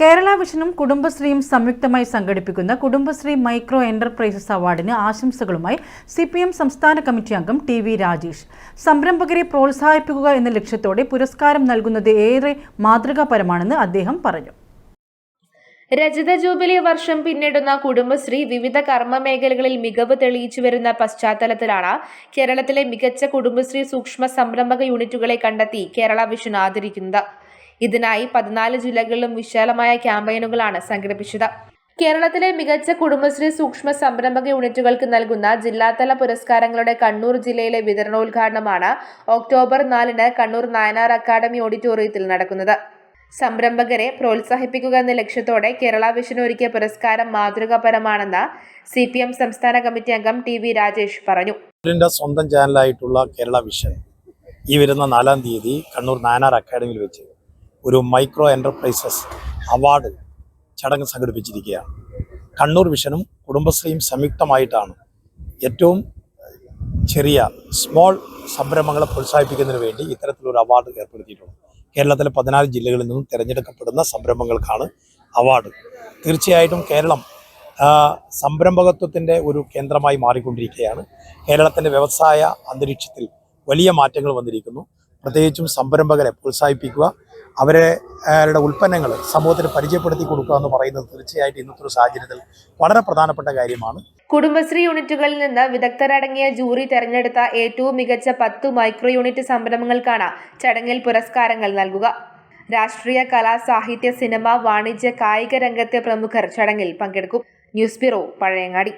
കേരള വിഷനും കുടുംബശ്രീയും സംയുക്തമായി സംഘടിപ്പിക്കുന്ന Kudumbashree micro enterprises അവാർഡിന് ആശംസകളുമായി സി പി എം സംസ്ഥാന കമ്മിറ്റി അംഗം ടി വി രാജേഷ്. സംരംഭകരെ പ്രോത്സാഹിപ്പിക്കുക എന്ന ലക്ഷ്യത്തോടെ പുരസ്കാരം നൽകുന്നത് ഏറെ മാതൃകാപരമാണെന്ന് അദ്ദേഹം പറഞ്ഞു. രജത ജൂബിലി വർഷം പിന്നിടുന്ന കുടുംബശ്രീ വിവിധ കർമ്മ മേഖലകളിൽ മികവ് തെളിയിച്ചു വരുന്ന പശ്ചാത്തലത്തിലാണ് കേരളത്തിലെ മികച്ച കുടുംബശ്രീ സൂക്ഷ്മ സംരംഭക യൂണിറ്റുകളെ കണ്ടെത്തി കേരള വിഷൻ ആദരിക്കുന്നത്. ഇതിനായി പതിനാല് ജില്ലകളിലും വിശാലമായ ക്യാമ്പയിനുകളാണ് സംഘടിപ്പിച്ചത്. കേരളത്തിലെ മികച്ച കുടുംബശ്രീ സൂക്ഷ്മ സംരംഭക യൂണിറ്റുകൾക്ക് നൽകുന്ന ജില്ലാതല പുരസ്കാരങ്ങളുടെ കണ്ണൂർ ജില്ലയിലെ വിതരണോദ്ഘാടനമാണ് ഒക്ടോബർ നാലിന് കണ്ണൂർ നായനാർ അക്കാദമി ഓഡിറ്റോറിയത്തിൽ നടക്കുന്നത്. സംരംഭകരെ പ്രോത്സാഹിപ്പിക്കുക എന്ന ലക്ഷ്യത്തോടെ കേരള വിഷൻ ഒരുക്കിയ പുരസ്കാരം മാതൃകാപരമാണെന്ന് സി പി എം സംസ്ഥാന കമ്മിറ്റി അംഗം ടി വി രാജേഷ് പറഞ്ഞു. സ്വന്തം ചാനലായിട്ടുള്ള കേരള വിഷൻ ഈ വരുന്ന നാലാം തീയതി കണ്ണൂർ നാനാർ അക്കാദമിയിൽ വെച്ച് ഒരു മൈക്രോ എന്റർപ്രൈസസ് അവാർഡ് ചടങ്ങ് സംഘടിപ്പിച്ചിരിക്കുകയാണ്. കണ്ണൂർ വിഷനും കുടുംബശ്രീയും സംയുക്തമായിട്ടാണ് ഏറ്റവും ചെറിയ സ്മോൾ സംരംഭങ്ങളെ പ്രോത്സാഹിപ്പിക്കുന്നതിന് വേണ്ടി ഇത്തരത്തിലൊരു അവാർഡ് ഏർപ്പെടുത്തിയിട്ടുള്ളത്. കേരളത്തിലെ പതിനാല് ജില്ലകളിൽ നിന്നും തിരഞ്ഞെടുക്കപ്പെടുന്ന സംരംഭങ്ങൾക്കാണ് അവാർഡ്. തീർച്ചയായിട്ടും കേരളം സംരംഭകത്വത്തിന്റെ ഒരു കേന്ദ്രമായി മാറിക്കൊണ്ടിരിക്കുകയാണ്. കേരളത്തിന്റെ വ്യവസായ അന്തരീക്ഷത്തിൽ വലിയ മാറ്റങ്ങൾ വന്നിരിക്കുന്നു. പ്രത്യേകിച്ചും സംരംഭകരെ പ്രോത്സാഹിപ്പിക്കുക അവരെ അവരുടെ ഉൽപ്പന്നങ്ങൾ സമൂഹത്തിന് പരിചയപ്പെടുത്തി കൊടുക്കുക എന്ന് പറയുന്നത് തീർച്ചയായിട്ടും ഇന്നത്തെ ഒരു സാഹചര്യത്തിൽ വളരെ പ്രധാനപ്പെട്ട കാര്യമാണ്. കുടുംബശ്രീ യൂണിറ്റുകളിൽ നിന്ന് വിദഗ്ധരടങ്ങിയ ജൂറി തെരഞ്ഞെടുത്ത ഏറ്റവും മികച്ച പത്തു മൈക്രോ യൂണിറ്റ് സംരംഭങ്ങൾക്കാണ് ചടങ്ങിൽ പുരസ്കാരങ്ങൾ നൽകുക. രാഷ്ട്രീയ കലാ സാഹിത്യ സിനിമ വാണിജ്യ കായിക രംഗത്തെ പ്രമുഖർ ചടങ്ങിൽ പങ്കെടുക്കും. News bureau Pazhayangadi.